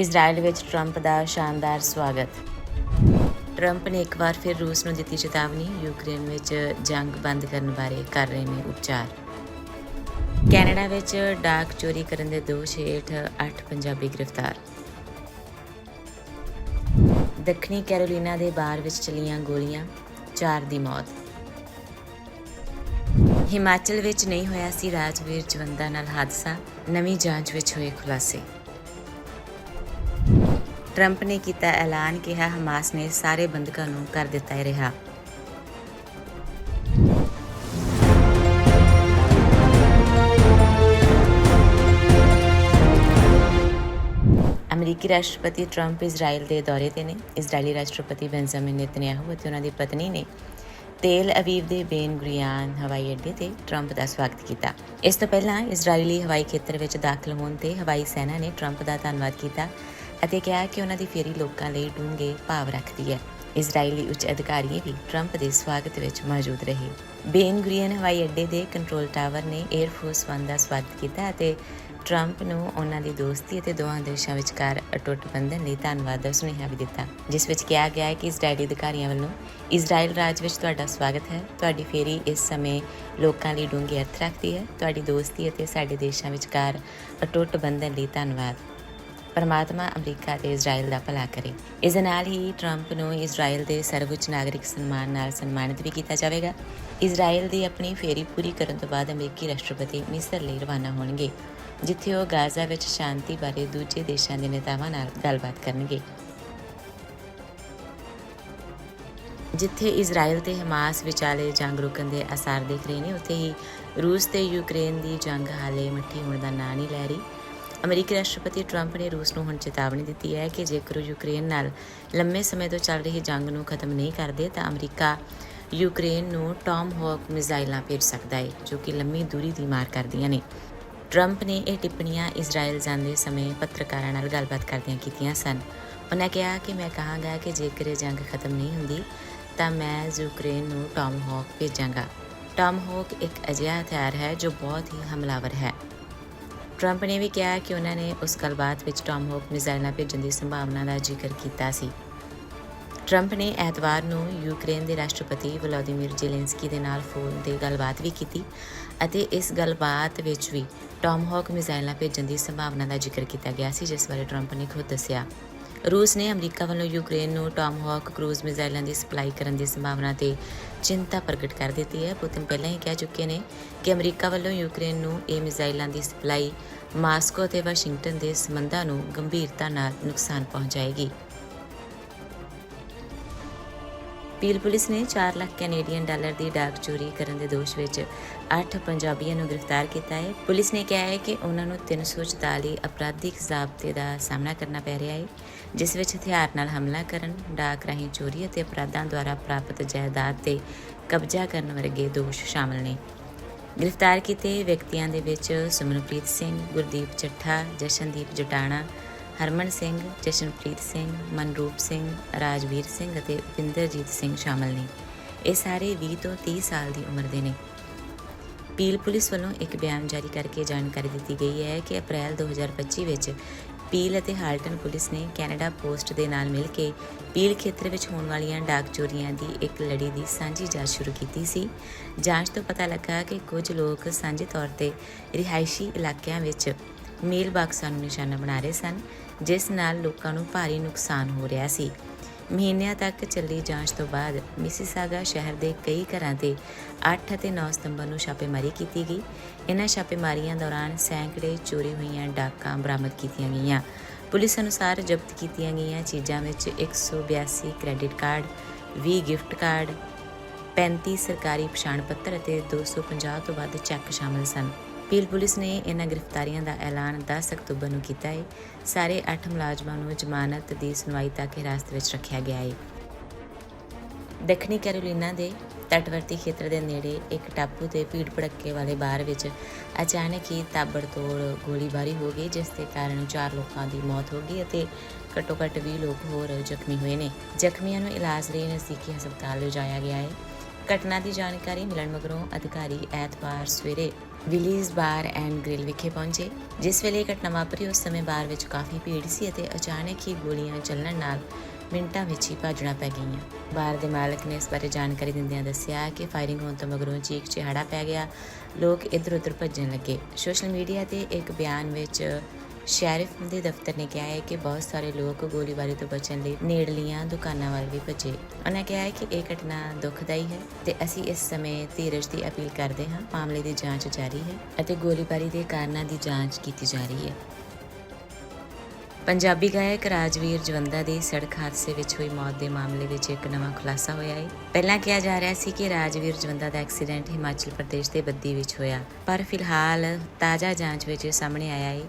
Israel ਵਿੱਚ Trump ਦਾ ਸ਼ਾਨਦਾਰ ਸਵਾਗਤ। ਟਰੰਪ ਨੇ ਇੱਕ ਵਾਰ ਫਿਰ ਰੂਸ ਨੂੰ ਦਿੱਤੀ ਚੇਤਾਵਨੀ, ਯੂਕਰੇਨ ਵਿੱਚ ਜੰਗ ਬੰਦ ਕਰਨ ਬਾਰੇ ਕਰ ਰਹੇ ਨੇ ਉਪਚਾਰ। ਕੈਨੇਡਾ ਵਿੱਚ ਡਾਕ ਚੋਰੀ ਕਰਨ ਦੇ ਦੋਸ਼ ਹੇਠ 8 ਪੰਜਾਬੀ ਗ੍ਰਿਫਤਾਰ। ਦੱਖਣੀ ਕੈਰੋਲੀਨਾ ਦੇ ਬਾਰ ਵਿੱਚ ਚਲੀਆਂ ਗੋਲੀਆਂ 4 ਦੀ ਮੌਤ। ਹਿਮਾਚਲ ਵਿੱਚ ਨਹੀਂ ਹੋਇਆ ਸੀ ਰਾਜਵੀਰ ਜਵੰਦਾ ਨਾਲ ਹਾਦਸਾ, ਨਵੀਂ ਜਾਂਚ ਵਿੱਚ ਹੋਏ ਖੁਲਾਸੇ। ਟਰੰਪ ਨੇ ਕੀਤਾ ਐਲਾਨ ਕਿਹਾ ਹਮਾਸ ਨੇ ਸਾਰੇ ਬੰਦਕਾਂ ਨੂੰ ਕਰ ਦਿੱਤਾ ਹੈ ਰਿਹਾ। ਅਮਰੀਕੀ ਰਾਸ਼ਟਰਪਤੀ ਟਰੰਪ ਇਜ਼ਰਾਈਲ ਦੇ ਦੌਰੇ ਤੇ ਨੇ। ਇਜ਼ਰਾਈਲੀ ਰਾਸ਼ਟਰਪਤੀ ਬੈਂਜਾਮਿਨ ਨੇਤਨਯਾਹੂ ਅਤੇ ਉਹਨਾਂ ਦੀ ਪਤਨੀ ਨੇ ਤੇਲ ਅਵੀਵ ਦੇ ਬੇਨ ਗੁਰੀਆਨ ਹਵਾਈ ਅੱਡੇ ਤੇ ਟਰੰਪ ਦਾ ਸਵਾਗਤ ਕੀਤਾ। ਇਸ ਤੋਂ ਪਹਿਲਾਂ ਇਜ਼ਰਾਈਲੀ ਹਵਾਈ ਖੇਤਰ ਵਿੱਚ ਦਾਖਲ ਹੋਣ ਤੇ ਹਵਾਈ ਸੈਨਾ ਨੇ ਟਰੰਪ ਦਾ ਧੰਨਵਾਦ ਕੀਤਾ। ਅਤੇ ਕਿਹਾ ਕਿ ਉਹਨਾਂ ਦੀ ਫੇਰੀ ਲੋਕਾਂ ਲਈ ਡੂੰਘੇ ਭਾਵ ਰੱਖਦੀ ਹੈ। ਇਜ਼ਰਾਈਲੀ ਉੱਚ ਅਧਿਕਾਰੀ ਵੀ ਟਰੰਪ ਦੇ ਸਵਾਗਤ ਵਿੱਚ ਮੌਜੂਦ ਰਹੇ। ਬੇਨ ਗੁਰੀਅਨ ਹਵਾਈ ਅੱਡੇ ਦੇ ਕੰਟਰੋਲ ਟਾਵਰ ਨੇ 에ਅਰ ਫੋਰਸ 1 ਦਾ ਸਵਾਗਤ ਕੀਤਾ ਅਤੇ ਟਰੰਪ ਨੂੰ ਉਹਨਾਂ ਦੀ ਦੋਸਤੀ ਅਤੇ ਦੋਹਾਂ ਦੇਸ਼ਾਂ ਵਿਚਕਾਰ ਅਟੁੱਟ ਬੰਧਨ ਲਈ ਧੰਨਵਾਦ ਦਾ ਸੁਨੇਹਾ ਵੀ ਦਿੱਤਾ, ਜਿਸ ਵਿੱਚ ਕਿਹਾ ਗਿਆ ਹੈ ਕਿ ਇਜ਼ਰਾਈਲੀ ਅਧਿਕਾਰੀਆਂ ਵੱਲੋਂ ਇਜ਼ਰਾਈਲ ਰਾਜ ਵਿੱਚ ਤੁਹਾਡਾ ਸਵਾਗਤ ਹੈ। ਤੁਹਾਡੀ ਫੇਰੀ ਇਸ ਸਮੇਂ ਲੋਕਾਂ ਲਈ ਡੂੰਘੇ ਅਰਥ ਰੱਖਦੀ ਹੈ। ਤੁਹਾਡੀ ਦੋਸਤੀ ਅਤੇ ਸਾਡੇ ਦੇਸ਼ਾਂ ਵਿਚਕਾਰ ਅਟੁੱਟ ਬੰਧਨ ਲਈ ਧੰਨਵਾਦ। ਪਰਮਾਤਮਾ ਅਮਰੀਕਾ ਤੇ ਇਜ਼ਰਾਈਲ ਦਾ ਭਲਾ ਕਰੇ। ਇਸ ਦੇ ਨਾਲ ਹੀ ਟਰੰਪ ਨੂੰ ਇਜ਼ਰਾਈਲ ਦੇ ਸਰਵਉੱਚ ਨਾਗਰਿਕ ਸਨਮਾਨ ਨਾਲ ਸਨਮਾਨਿਤ ਵੀ ਕੀਤਾ ਜਾਵੇਗਾ। ਇਜ਼ਰਾਈਲ ਦੀ ਆਪਣੀ ਫੇਰੀ ਪੂਰੀ ਕਰਨ ਤੋਂ ਬਾਅਦ ਅਮਰੀਕੀ ਰਾਸ਼ਟਰਪਤੀ ਮਿਸਰ ਲਈ ਰਵਾਨਾ ਹੋਣਗੇ, ਜਿੱਥੇ ਉਹ ਗਾਜ਼ਾ ਵਿੱਚ ਸ਼ਾਂਤੀ ਬਾਰੇ ਦੂਜੇ ਦੇਸ਼ਾਂ ਦੇ ਨੇਤਾਵਾਂ ਨਾਲ ਗੱਲਬਾਤ ਕਰਨਗੇ। ਜਿੱਥੇ ਇਜ਼ਰਾਈਲ ਤੇ ਹਮਾਸ ਵਿਚਾਲੇ ਜੰਗ ਰੁਕਣ ਦੇ ਅਸਾਰ ਦਿਖ ਰਹੇ ਨੇ, ਉੱਥੇ ਹੀ ਰੂਸ ਤੇ ਯੂਕਰੇਨ ਦੀ ਜੰਗ ਹਾਲੇ ਮੱਠੀ ਹੋਣ ਦਾ ਨਾਂ ਨਹੀਂ ਲੈ ਰਹੀ। ਅਮਰੀਕੀ ਰਾਸ਼ਟਰਪਤੀ ਟਰੰਪ ਨੇ ਰੂਸ ਨੂੰ ਹੁਣ ਚੇਤਾਵਨੀ ਦਿੱਤੀ ਹੈ ਕਿ ਜੇਕਰ ਉਹ ਯੂਕਰੇਨ ਨਾਲ ਲੰਮੇ ਸਮੇਂ ਤੋਂ ਚੱਲ ਰਹੀ ਜੰਗ ਨੂੰ ਖਤਮ ਨਹੀਂ ਕਰਦੇ, ਤਾਂ ਅਮਰੀਕਾ ਯੂਕਰੇਨ ਨੂੰ ਟਾਮ ਹੌਕ ਮਿਜ਼ਾਈਲਾਂ ਭੇਜ ਸਕਦਾ ਹੈ, ਜੋ ਕਿ ਲੰਮੀ ਦੂਰੀ ਦੀ ਮਾਰ ਕਰਦੀਆਂ ਨੇ। ਟਰੰਪ ਨੇ ਇਹ ਟਿੱਪਣੀਆਂ ਇਜ਼ਰਾਈਲ ਜਾਂਦੇ ਸਮੇਂ ਪੱਤਰਕਾਰਾਂ ਨਾਲ ਗੱਲਬਾਤ ਕਰਦਿਆਂ ਕੀਤੀਆਂ ਸਨ। ਉਹਨਾਂ ਕਿਹਾ ਕਿ ਮੈਂ ਕਹਾਂਗਾ ਕਿ ਜੇਕਰ ਇਹ ਜੰਗ ਖਤਮ ਨਹੀਂ ਹੁੰਦੀ, ਤਾਂ ਮੈਂ ਯੂਕਰੇਨ ਨੂੰ ਟਾਮ ਹੌਕ ਭੇਜਾਂਗਾ। ਟਾਮ ਹੌਕ ਇੱਕ ਅਜਿਹਾ ਹਥਿਆਰ ਹੈ ਜੋ ਬਹੁਤ ਹੀ ਹਮਲਾਵਰ ਹੈ। ਟਰੰਪ ਨੇ ਵੀ ਕਿਹਾ ਕਿ ਉਹਨਾਂ ਨੇ ਉਸ ਗੱਲਬਾਤ ਵਿੱਚ ਟਾਮ ਹੌਕ ਮਿਜ਼ਾਈਲਾਂ ਭੇਜਣ ਦੀ ਸੰਭਾਵਨਾ ਦਾ ਜ਼ਿਕਰ ਕੀਤਾ ਸੀ। ਟਰੰਪ ਨੇ ਐਤਵਾਰ ਨੂੰ ਯੂਕਰੇਨ ਦੇ ਰਾਸ਼ਟਰਪਤੀ ਵਲਾਦੀਮੀਰ ਜ਼ੈਲੈਂਸਕੀ ਦੇ ਨਾਲ ਫੋਨ ਤੇ ਗੱਲਬਾਤ ਵੀ ਕੀਤੀ ਅਤੇ ਇਸ ਗੱਲਬਾਤ ਵਿੱਚ ਵੀ ਟਾਮ ਹੌਕ ਮਿਜ਼ਾਈਲਾਂ ਭੇਜਣ ਦੀ ਸੰਭਾਵਨਾ ਦਾ ਜ਼ਿਕਰ ਕੀਤਾ ਗਿਆ ਸੀ, ਜਿਸ ਬਾਰੇ ਟਰੰਪ ਨੇ ਖੁਦ ਦੱਸਿਆ। ਰੂਸ ਨੇ ਅਮਰੀਕਾ ਵੱਲੋਂ ਯੂਕਰੇਨ ਨੂੰ ਟਾਮਹੌਕ ਕਰੂਜ਼ ਮਿਜ਼ਾਈਲਾਂ ਦੀ ਸਪਲਾਈ ਕਰਨ ਦੀ ਸੰਭਾਵਨਾ ਤੇ ਚਿੰਤਾ ਪ੍ਰਗਟ ਕਰ ਦਿੱਤੀ ਹੈ। ਪੁਤਿਨ ਪਹਿਲਾਂ ਹੀ ਕਹਿ ਚੁੱਕੇ ਨੇ ਕਿ ਅਮਰੀਕਾ ਵੱਲੋਂ ਯੂਕਰੇਨ ਨੂੰ ਇਹ ਮਿਜ਼ਾਈਲਾਂ ਦੀ ਸਪਲਾਈ ਮਾਸਕੋ ਤੇ ਵਾਸ਼ਿੰਗਟਨ ਦੇ ਸੰਬੰਧਾਂ ਨੂੰ ਗੰਭੀਰਤਾ ਨਾਲ ਨੁਕਸਾਨ ਪਹੁੰਚਾਏਗੀ। ਪੀਲ ਪੁਲਿਸ ਨੇ 4 ਲੱਖ ਕੈਨੇਡੀਅਨ ਡਾਲਰ ਦੀ ਡਾਕ ਚੋਰੀ ਕਰਨ ਦੇ ਦੋਸ਼ ਵਿੱਚ 8 ਪੰਜਾਬੀਆਂ ਨੂੰ ਗ੍ਰਿਫਤਾਰ ਕੀਤਾ ਹੈ। ਪੁਲਿਸ ਨੇ ਕਿਹਾ ਹੈ ਕਿ ਉਹਨਾਂ ਨੂੰ 344 ਅਪਰਾਧਿਕ ਜ਼ਾਬਤੇ ਦਾ ਸਾਹਮਣਾ ਕਰਨਾ ਪੈ ਰਿਹਾ ਹੈ, ਜਿਸ ਵਿੱਚ ਹਥਿਆਰ ਨਾਲ ਹਮਲਾ ਕਰਨ, ਡਾਕ ਰਾਹੀਂ ਚੋਰੀ ਅਤੇ ਅਪਰਾਧਾਂ ਦੁਆਰਾ ਪ੍ਰਾਪਤ ਜਾਇਦਾਦ ਤੇ ਕਬਜ਼ਾ ਕਰਨ ਵਰਗੇ ਦੋਸ਼ ਸ਼ਾਮਲ ਨੇ। ਗ੍ਰਿਫਤਾਰ ਕੀਤੇ ਵਿਅਕਤੀਆਂ ਦੇ ਵਿੱਚ ਸੁਮਨਪ੍ਰੀਤ ਸਿੰਘ, ਗੁਰਦੀਪ ਚੱਠਾ, ਜਸ਼ਨਦੀਪ ਜਟਾਣਾ ਹਰਮਨ ਸਿੰਘ, ਜਸ਼ਨਪ੍ਰੀਤ ਸਿੰਘ, ਮਨਰੂਪ ਸਿੰਘ, ਰਾਜਵੀਰ ਸਿੰਘ ਅਤੇ ਉਪਿੰਦਰਜੀਤ ਸਿੰਘ ਸ਼ਾਮਲ ਨੇ। ਇਹ ਸਾਰੇ 20 ਤੋਂ 30 ਸਾਲ ਦੀ ਉਮਰ ਦੇ ਨੇ। ਪੀਲ ਪੁਲਿਸ ਵੱਲੋਂ ਇੱਕ ਬਿਆਨ ਜਾਰੀ ਕਰਕੇ ਜਾਣਕਾਰੀ ਦਿੱਤੀ ਗਈ ਹੈ ਕਿ ਅਪ੍ਰੈਲ 2025 ਵਿੱਚ ਪੀਲ ਅਤੇ ਹਾਲਟਨ ਪੁਲਿਸ ਨੇ ਕੈਨੇਡਾ ਪੋਸਟ ਦੇ ਨਾਲ ਮਿਲ ਕੇ ਪੀਲ ਖੇਤਰ ਵਿੱਚ ਹੋਣ ਵਾਲੀਆਂ ਡਾਕ ਚੋਰੀਆਂ ਦੀ ਇੱਕ ਲੜੀ ਦੀ ਸਾਂਝੀ ਜਾਂਚ ਸ਼ੁਰੂ ਕੀਤੀ ਸੀ। ਜਾਂਚ ਤੋਂ ਪਤਾ ਲੱਗਾ ਕਿ ਕੁਝ ਲੋਕ ਸਾਂਝੇ ਤੌਰ ਤੇ ਰਿਹਾਇਸ਼ੀ ਇਲਾਕਿਆਂ ਵਿੱਚ ਮੇਲ ਬਾਕਸਾਂ ਨੂੰ ਨਿਸ਼ਾਨਾ ਬਣਾ ਰਹੇ ਸਨ, ਜਿਸ ਨਾਲ ਲੋਕਾਂ ਨੂੰ ਭਾਰੀ ਨੁਕਸਾਨ ਹੋ ਰਿਹਾ ਸੀ। ਮਹੀਨਿਆਂ ਤੱਕ ਚੱਲੀ ਜਾਂਚ ਤੋਂ ਬਾਅਦ ਮਿਸੀਸਾਗਾ ਸ਼ਹਿਰ ਦੇ ਕਈ ਘਰਾਂ ਤੇ 8 ਅਤੇ 9 ਸਤੰਬਰ ਨੂੰ ਛਾਪੇਮਾਰੀ ਕੀਤੀ ਗਈ। ਇਹਨਾਂ ਛਾਪੇਮਾਰੀਆਂ ਦੌਰਾਨ ਸੈਂਕੜੇ ਚੋਰੀ ਹੋਈਆਂ ਡਾਕਾਂ ਬਰਾਮਦ ਕੀਤੀਆਂ ਗਈਆਂ। ਪੁਲਿਸ ਅਨੁਸਾਰ ਜ਼ਬਤ ਕੀਤੀਆਂ ਗਈਆਂ ਚੀਜ਼ਾਂ ਵਿੱਚ 182 ਕ੍ਰੈਡਿਟ ਕਾਰਡ 20 ਗਿਫਟ ਕਾਰਡ 35 ਸਰਕਾਰੀ ਪਛਾਣ ਪੱਤਰ ਅਤੇ 250 ਤੋਂ ਵੱਧ ਚੈੱਕ ਸ਼ਾਮਲ ਸਨ। ਪੀਲ ਪੁਲਿਸ ਨੇ ਇਹਨਾਂ ਗ੍ਰਿਫਤਾਰੀਆਂ ਦਾ ਐਲਾਨ 10 ਅਕਤੂਬਰ ਨੂੰ ਕੀਤਾ ਹੈ। ਸਾਰੇ 8 ਮੁਲਾਜ਼ਮਾਂ ਨੂੰ ਜ਼ਮਾਨਤ ਦੀ ਸੁਣਵਾਈ ਤੱਕ ਹਿਰਾਸਤ ਵਿੱਚ ਰੱਖਿਆ ਗਿਆ ਹੈ। ਦੱਖਣੀ ਕੈਰੋਲੀਨਾ ਦੇ ਤਟਵਰਤੀ ਖੇਤਰ ਦੇ ਨੇੜੇ ਇੱਕ ਟਾਪੂ ਤੇ ਭੀੜ ਭੜੱਕੇ ਵਾਲੇ ਬਾਰ ਵਿੱਚ ਅਚਾਨਕ ਹੀ ਤਾਬੜਤੋੜ ਗੋਲੀਬਾਰੀ ਹੋ ਗਈ, ਜਿਸ ਦੇ ਕਾਰਨ 4 ਲੋਕਾਂ ਦੀ ਮੌਤ ਹੋ ਗਈ ਅਤੇ ਘੱਟੋ-ਘੱਟ 20 ਲੋਕ ਹੋਰ ਜ਼ਖਮੀ ਹੋਏ ਨੇ। ਜ਼ਖਮੀਆਂ ਨੂੰ ਇਲਾਜ ਲਈ ਨਜ਼ਦੀਕੀ ਹਸਪਤਾਲ ਲਿਜਾਇਆ ਗਿਆ ਹੈ। ਘਟਨਾ ਦੀ ਜਾਣਕਾਰੀ ਮਿਲਣ ਮਗਰੋਂ ਅਧਿਕਾਰੀ ਐਤਵਾਰ ਸਵੇਰੇ ਵਿਲੀਜ਼ ਬਾਰ ਐਂਡ ਗ੍ਰਿਲ ਵਿਖੇ ਪਹੁੰਚੇ, ਜਿਸ ਵੇਲੇ ਘਟਨਾ ਵਾਪਰੀ। ਉਸ ਸਮੇਂ ਬਾਰ ਵਿੱਚ ਕਾਫੀ ਭੀੜ ਸੀ ਅਤੇ ਅਚਾਨਕ ਹੀ ਗੋਲੀਆਂ ਚੱਲਣ ਨਾਲ ਮਿੰਟਾਂ ਵਿੱਚ ਹੀ ਭੱਜਣਾ ਪੈ ਗਈਆਂ। ਬਾਰ ਦੇ ਮਾਲਕ ਨੇ ਇਸ ਬਾਰੇ ਜਾਣਕਾਰੀ ਦਿੰਦਿਆਂ ਦੱਸਿਆ ਕਿ ਫਾਇਰਿੰਗ ਹੋਣ ਤੋਂ ਮਗਰੋਂ ਚੀਕ ਚਿਹਾੜਾ ਪੈ ਗਿਆ। ਲੋਕ ਇੱਧਰ ਉੱਧਰ ਭੱਜਣ ਲੱਗੇ। ਸੋਸ਼ਲ ਮੀਡੀਆ ਤੇ ਇੱਕ ਬਿਆਨ ਵਿੱਚ ਸ਼ੈਰਿਫ ਦੇ ਦਫ਼ਤਰ ਨੇ ਕਿਹਾ ਹੈ ਕਿ ਬਹੁਤ ਸਾਰੇ ਲੋਕ ਗੋਲੀਬਾਰੀ ਤੋਂ ਬਚਣ ਲਈ ਨੇੜਲੀਆਂ ਦੁਕਾਨਾਂ ਵੱਲ ਵੀ ਭੱਜੇ। ਉਹਨਾਂ ਕਿਹਾ ਹੈ ਕਿ ਇਹ ਘਟਨਾ ਦੁਖਦਾਈ ਹੈ ਤੇ ਅਸੀਂ ਇਸ ਸਮੇਂ ਧੀਰਜ ਦੀ ਅਪੀਲ ਕਰਦੇ ਹਾਂ, ਮਾਮਲੇ ਦੀ ਜਾਂਚ ਜਾਰੀ ਹੈ ਅਤੇ ਗੋਲੀਬਾਰੀ ਦੇ ਕਾਰਨਾਂ ਦੀ ਜਾਂਚ ਕੀਤੀ ਜਾ ਰਹੀ ਹੈ। ਪੰਜਾਬੀ ਗਾਇਕ ਰਾਜਵੀਰ ਜਵੰਦਾ ਦੀ ਸੜਕ ਹਾਦਸੇ ਵਿੱਚ ਹੋਈ ਮੌਤ ਦੇ ਮਾਮਲੇ ਵਿੱਚ ਇੱਕ ਨਵਾਂ ਖੁਲਾਸਾ ਹੋਇਆ ਹੈ। ਪਹਿਲਾਂ ਕਿਹਾ ਜਾ ਰਿਹਾ ਸੀ ਕਿ ਰਾਜਵੀਰ ਜਵੰਦਾ ਦਾ ਐਕਸੀਡੈਂਟ ਹਿਮਾਚਲ ਪ੍ਰਦੇਸ਼ ਦੇ ਬੱਦੀ ਵਿੱਚ ਹੋਇਆ, ਪਰ ਫਿਲਹਾਲ ਤਾਜ਼ਾ ਜਾਂਚ ਵਿੱਚ ਸਾਹਮਣੇ ਆਇਆ ਹੈ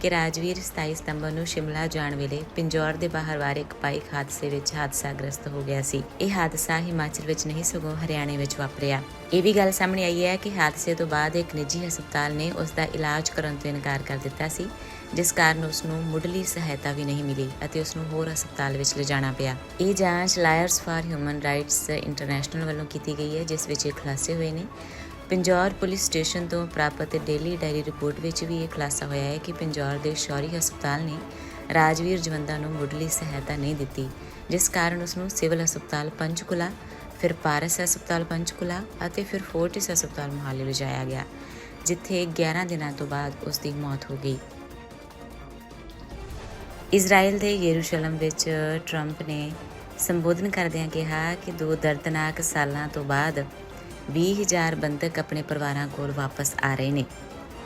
ਕਿ ਰਾਜਵੀਰ 27 ਸਤੰਬਰ ਨੂੰ ਸ਼ਿਮਲਾ ਜਾਣ ਵੇਲੇ ਪਿੰਜੌਰ ਦੇ ਬਾਹਰ ਵਾਰੇ ਇੱਕ ਬਾਈਕ ਹਾਦਸੇ ਵਿੱਚ ਹਾਦਸਾਗ੍ਰਸਤ ਹੋ ਗਿਆ ਸੀ। ਇਹ ਹਾਦਸਾ ਹਿਮਾਚਲ ਵਿੱਚ ਨਹੀਂ, ਸਗੋਂ ਹਰਿਆਣੇ ਵਿੱਚ ਵਾਪਰਿਆ। ਇਹ ਵੀ ਗੱਲ ਸਾਹਮਣੇ ਆਈ ਹੈ ਕਿ ਹਾਦਸੇ ਤੋਂ ਬਾਅਦ ਇੱਕ ਨਿੱਜੀ ਹਸਪਤਾਲ ਨੇ ਉਸ ਦਾ ਇਲਾਜ ਕਰਨ ਤੋਂ ਇਨਕਾਰ ਕਰ ਦਿੱਤਾ ਸੀ, ਜਿਸ ਕਾਰਨ ਉਸ ਨੂੰ ਮੁੱਢਲੀ ਸਹਾਇਤਾ ਵੀ ਨਹੀਂ ਮਿਲੀ ਅਤੇ ਉਸ ਨੂੰ ਹੋਰ ਹਸਪਤਾਲ ਵਿੱਚ ਲਿਜਾਣਾ ਪਿਆ। ਇਹ ਜਾਂਚ lawyers for human rights international ਵੱਲੋਂ ਕੀਤੀ ਗਈ ਹੈ, ਜਿਸ ਵਿੱਚ ਇਹ ਖੁਲਾਸੇ ਹੋਏ ਨੇ। ਪੰਜੌਰ ਪੁਲਿਸ ਸਟੇਸ਼ਨ ਤੋਂ ਪ੍ਰਾਪਤ ਡੇਲੀ ਡਾਇਰੀ ਰਿਪੋਰਟ ਵਿੱਚ ਵੀ ਇਹ ਖੁਲਾਸਾ ਹੋਇਆ ਹੈ ਕਿ ਪੰਜੌਰ ਦੇ ਸ਼ੌਰੀ ਹਸਪਤਾਲ ਨੇ ਰਾਜਵੀਰ ਜਵੰਦਾ ਨੂੰ ਮੁੱਢਲੀ ਸਹਾਇਤਾ ਨਹੀਂ ਦਿੱਤੀ, ਜਿਸ ਕਾਰਨ ਉਸ ਨੂੰ ਸਿਵਲ ਹਸਪਤਾਲ ਪੰਚਕੁਲਾ, ਫਿਰ ਪਾਰਸ ਹਸਪਤਾਲ ਪੰਚਕੁਲਾ ਅਤੇ ਫਿਰ ਫੋਰਟਿਸ ਹਸਪਤਾਲ ਮੁਹਾਲੀ ਲਿਜਾਇਆ ਗਿਆ, ਜਿੱਥੇ 11 ਦਿਨਾਂ ਤੋਂ ਬਾਅਦ ਉਸ ਦੀ ਮੌਤ ਹੋ ਗਈ। ਇਜ਼ਰਾਈਲ ਦੇ ਯਰੂਸ਼ਲਮ ਵਿੱਚ ਟਰੰਪ ਨੇ ਸੰਬੋਧਨ ਕਰਦਿਆਂ ਕਿਹਾ ਕਿ ਦੋ ਦਰਦਨਾਕ ਸਾਲਾਂ ਤੋਂ ਬਾਅਦ 20000 ਬੰਦਕ ਆਪਣੇ ਪਰਿਵਾਰਾਂ ਕੋਲ ਵਾਪਸ ਆ ਰਹੇ ਨੇ।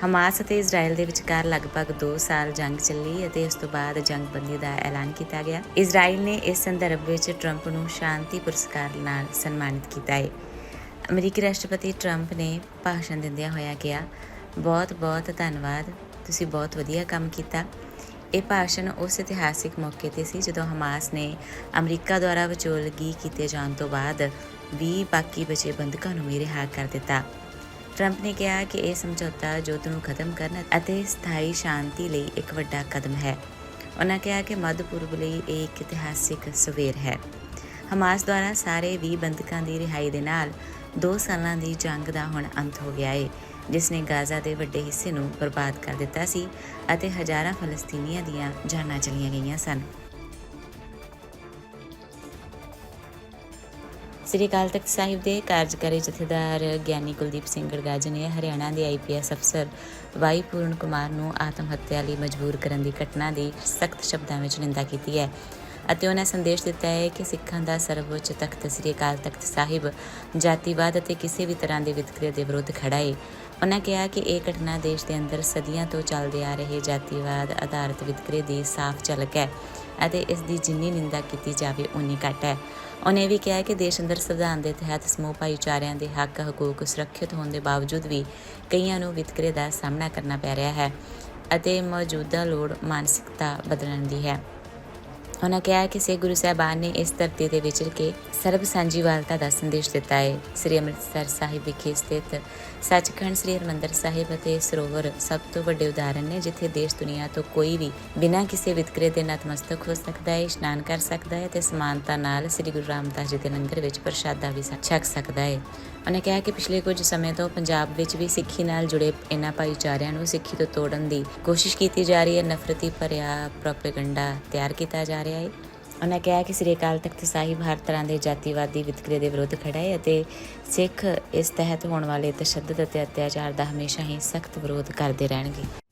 ਹਮਾਸ ਅਤੇ ਇਜ਼ਰਾਈਲ ਦੇ ਵਿਚਕਾਰ ਲਗਭਗ 2 ਸਾਲ ਜੰਗ ਚੱਲੀ ਅਤੇ ਇਸ ਤੋਂ ਬਾਅਦ ਜੰਗਬੰਦੀ ਦਾ ਐਲਾਨ ਕੀਤਾ ਗਿਆ। ਇਜ਼ਰਾਈਲ ਨੇ ਇਸ ਸੰਦਰਭ ਵਿੱਚ ਟਰੰਪ ਨੂੰ ਸ਼ਾਂਤੀ ਪੁਰਸਕਾਰ ਨਾਲ ਸਨਮਾਨਿਤ ਕੀਤਾ ਹੈ ਅਮਰੀਕੀ ਰਾਸ਼ਟਰਪਤੀ ਟਰੰਪ ਨੇ ਭਾਸ਼ਣ ਦਿੰਦਿਆਂ ਹੋਇਆ ਕਿਹਾ ਬਹੁਤ-ਬਹੁਤ ਧੰਨਵਾਦ, ਤੁਸੀਂ ਬਹੁਤ ਵਧੀਆ ਕੰਮ ਕੀਤਾ। ਇਹ ਭਾਸ਼ਣ ਉਸ ਇਤਿਹਾਸਿਕ ਮੌਕੇ ਤੇ ਸੀ ਜਦੋਂ ਹਮਾਸ ਨੇ ਅਮਰੀਕਾ ਦੁਆਰਾ ਵਿਚੋਲਗੀ ਕੀਤੇ ਜਾਣ ਤੋਂ ਬਾਅਦ 20 ਬਾਕੀ ਬਚੇ ਬੰਦਕਾਂ ਨੂੰ ਰਿਹਾ ਕਰ ਦਿੱਤਾ। ਟਰੰਪ ਨੇ ਕਿਹਾ ਕਿ ਇਹ ਸਮਝੌਤਾ ਯੁੱਧ ਨੂੰ ਖਤਮ ਕਰਨ ਅਤੇ ਸਥਾਈ ਸ਼ਾਂਤੀ ਲਈ ਇੱਕ ਵੱਡਾ ਕਦਮ ਹੈ। ਉਹਨਾਂ ਕਿਹਾ ਕਿ ਮੱਧ ਪੂਰਬ ਲਈ ਇਹ ਇੱਕ ਇਤਿਹਾਸਿਕ ਸਵੇਰ ਹੈ। ਹਮਾਸ ਦੁਆਰਾ ਸਾਰੇ 20 ਬੰਦਕਾਂ ਦੀ ਰਿਹਾਈ ਦੇ ਨਾਲ 2 ਸਾਲਾਂ ਦੀ ਜੰਗ ਦਾ ਹੁਣ ਅੰਤ ਹੋ ਗਿਆ ਹੈ ਜਿਸ ਨੇ ਗਾਜ਼ਾ ਦੇ ਵੱਡੇ ਹਿੱਸੇ ਨੂੰ ਬਰਬਾਦ ਕਰ ਦਿੱਤਾ ਸੀ ਅਤੇ ਹਜ਼ਾਰਾਂ ਫਲਸਤੀਨੀਆਂ ਦੀਆਂ ਜਾਨਾਂ ਚਲੀਆਂ ਗਈਆਂ ਸਨ। ਸ੍ਰੀ ਅਕਾਲ ਤਖਤ ਸਾਹਿਬ ਦੇ ਕਾਰਜਕਾਰੀ ਜਥੇਦਾਰ ਗਿਆਨੀ ਕੁਲਦੀਪ ਸਿੰਘ ਗੜਗਾਜ ਨੇ ਹਰਿਆਣਾ ਦੇ ਆਈਪੀਐਸ ਅਫਸਰ ਵਾਈ ਪੂਰਨ ਕੁਮਾਰ ਨੂੰ ਆਤਮ ਹੱਤਿਆ ਲਈ ਮਜਬੂਰ ਕਰਨ ਦੀ ਘਟਨਾ ਦੀ ਸਖਤ ਸ਼ਬਦਾਂ ਵਿੱਚ ਨਿੰਦਾ ਕੀਤੀ ਹੈ ਅਤੇ ਉਹਨਾਂ ਸੰਦੇਸ਼ ਦਿੱਤਾ ਹੈ ਕਿ ਸਿੱਖਾਂ ਦਾ ਸਰਵਉੱਚ ਤਖਤ ਸ੍ਰੀ ਅਕਾਲ ਤਖਤ ਸਾਹਿਬ ਜਾਤੀਵਾਦ ਅਤੇ ਕਿਸੇ ਵੀ ਤਰ੍ਹਾਂ ਦੇ ਵਿਤਕਰੇ ਦੇ ਵਿਰੁੱਧ ਖੜਾ ਹੈ ਉਹਨਾਂ ਕਿਹਾ ਕਿ ਇਹ ਘਟਨਾ ਦੇਸ਼ ਦੇ ਅੰਦਰ ਸਦੀਆਂ ਤੋਂ ਚੱਲਦੇ ਆ ਰਹੇ ਜਾਤੀਵਾਦ ਆਧਾਰਿਤ ਵਿਤਕਰੇ ਦੀ ਸਾਫ਼ ਝਲਕ ਹੈ। ਅਤੇ ਇਸ ਦੀ ਜਿੰਨੀ ਨਿੰਦਾ ਕੀਤੀ ਜਾਵੇ ਉਨੀ ਘੱਟ ਹੈ। ਉਹਨੇ ਵੀ ਕਿਹਾ ਕਿ ਦੇਸ਼ ਅੰਦਰ ਸੰਵਿਧਾਨ ਦੇ ਤਹਿਤ ਸਮੂਹ ਭਾਈਚਾਰਿਆਂ ਦੇ ਹੱਕ, ਹਕੂਕ ਸੁਰੱਖਿਅਤ ਹੋਣ ਦੇ ਬਾਵਜੂਦ ਵੀ ਕਈਆਂ ਨੂੰ ਵਿਤਕਰੇ ਦਾ ਸਾਹਮਣਾ ਕਰਨਾ ਪੈ ਰਿਹਾ ਹੈ ਅਤੇ ਮੌਜੂਦਾ ਲੋੜ ਮਾਨਸਿਕਤਾ ਬਦਲਣ ਦੀ ਹੈ। ਉਹਨਾਂ ਕਿਹਾ ਕਿ ਸੇ ਗੁਰੂ ਸਾਹਿਬਾਨ ਨੇ ਇਸ ਧਰਤੀ ਤੇ ਵਿਚਰ ਕੇ ਸਰਬ ਸਾਂਝੀਵਾਲਤਾ ਦਾ ਸੰਦੇਸ਼ ਦਿੱਤਾ ਹੈ। ਸ੍ਰੀ ਅੰਮ੍ਰਿਤਸਰ ਸਾਹਿਬ ਵਿਖੇ ਸਥਿਤ ਸੱਚਖੰਡ ਸ੍ਰੀ ਹਰਿਮੰਦਰ ਸਾਹਿਬ ਅਤੇ ਸਰੋਵਰ ਸਭ ਤੋਂ ਵੱਡੇ ਉਦਾਹਰਨ ਨੇ, ਜਿੱਥੇ ਦੇਸ਼ ਦੁਨੀਆ ਤੋਂ ਕੋਈ ਵੀ ਬਿਨਾਂ ਕਿਸੇ ਵਿਤਕਰੇ ਦੇ ਨਤਮਸਤਕ ਹੋ ਸਕਦਾ ਹੈ, ਇਸ਼ਨਾਨ ਕਰ ਸਕਦਾ ਹੈ ਤੇ ਸਮਾਨਤਾ ਨਾਲ ਸ੍ਰੀ ਗੁਰੂ ਰਾਮਦਾਸ ਜੀ ਦੇ ਲੰਗਰ ਵਿੱਚ ਪ੍ਰਸ਼ਾਦਾ ਵੀ ਛਕ ਸਕਦਾ ਹੈ। ਉਹਨੇ ਕਿਹਾ ਕਿ ਪਿਛਲੇ ਕੁਝ ਸਮੇਂ ਤੋਂ ਪੰਜਾਬ ਵਿੱਚ ਵੀ ਸਿੱਖੀ ਨਾਲ ਜੁੜੇ ਇਹਨਾਂ ਭਾਈਚਾਰਿਆਂ ਨੂੰ ਸਿੱਖੀ ਤੋਂ ਤੋੜਨ ਦੀ ਕੋਸ਼ਿਸ਼ ਕੀਤੀ ਜਾ ਰਹੀ ਹੈ। ਨਫ਼ਰਤੀ ਭਰਿਆ ਪ੍ਰੋਪੇਗੈਂਡਾ ਤਿਆਰ ਕੀਤਾ ਜਾ ਰਿਹਾ ਹੈ। ਉਹਨਾਂ ਕਿਹਾ ਕਿ ਸ੍ਰੀ ਅਕਾਲ ਤਖਤ ਸਾਹਿਬ ਹਰ ਤਰ੍ਹਾਂ ਦੇ ਜਾਤੀਵਾਦੀ ਵਿਤਕਰੇ ਦੇ ਵਿਰੁੱਧ ਖੜਾ ਹੈ ਅਤੇ ਸਿੱਖ ਇਸ ਤਹਿਤ ਹੋਣ ਵਾਲੇ ਤਸ਼ੱਦਦ ਅਤੇ ਅਤਿਆਚਾਰ ਦਾ ਹਮੇਸ਼ਾ ਹੀ ਸਖਤ ਵਿਰੋਧ ਕਰਦੇ ਰਹਿਣਗੇ।